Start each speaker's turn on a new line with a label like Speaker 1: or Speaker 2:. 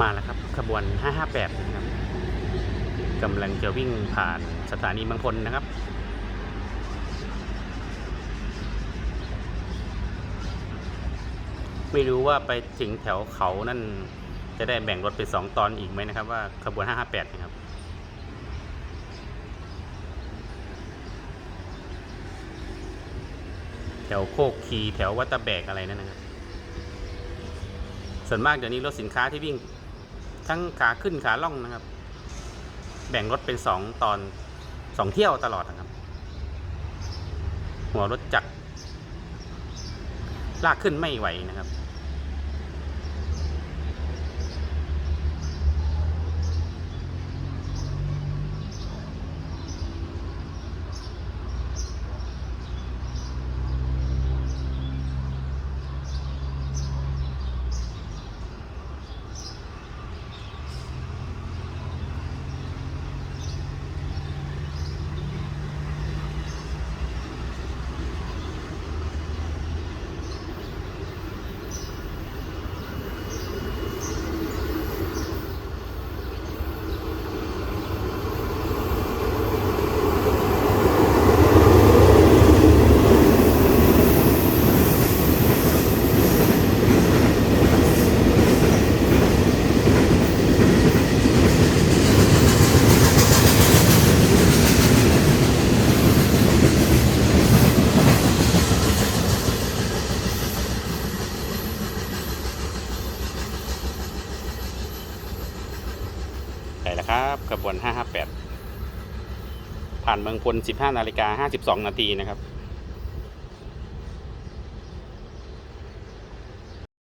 Speaker 1: มาแล้วครับขบวน 558 นะครับกำลังจะวิ่งผ่านสถานีบางพลนะครับ ไม่รู้ว่าไปถึงแถวเขานั่นจะได้แบ่งรถเป็นสองตอนอีกไหมนะครับว่าขบวน 558 นะครับแถวโคกคีแถววัดตะแบกอะไรนั่นนะครับส่วนมากเดี๋ยวนี้รถสินค้าที่วิ่ง ทั้งขาขึ้นขาล่องนะครับ แบ่งรถเป็นสองตอนสองเที่ยวตลอดนะครับ หัวรถจักรลากขึ้นไม่ไหวนะครับ ใช่แล้วครับขบวน 558 ผ่านเมืองพล 15 นาฬิกา 52 นาทีนะครับ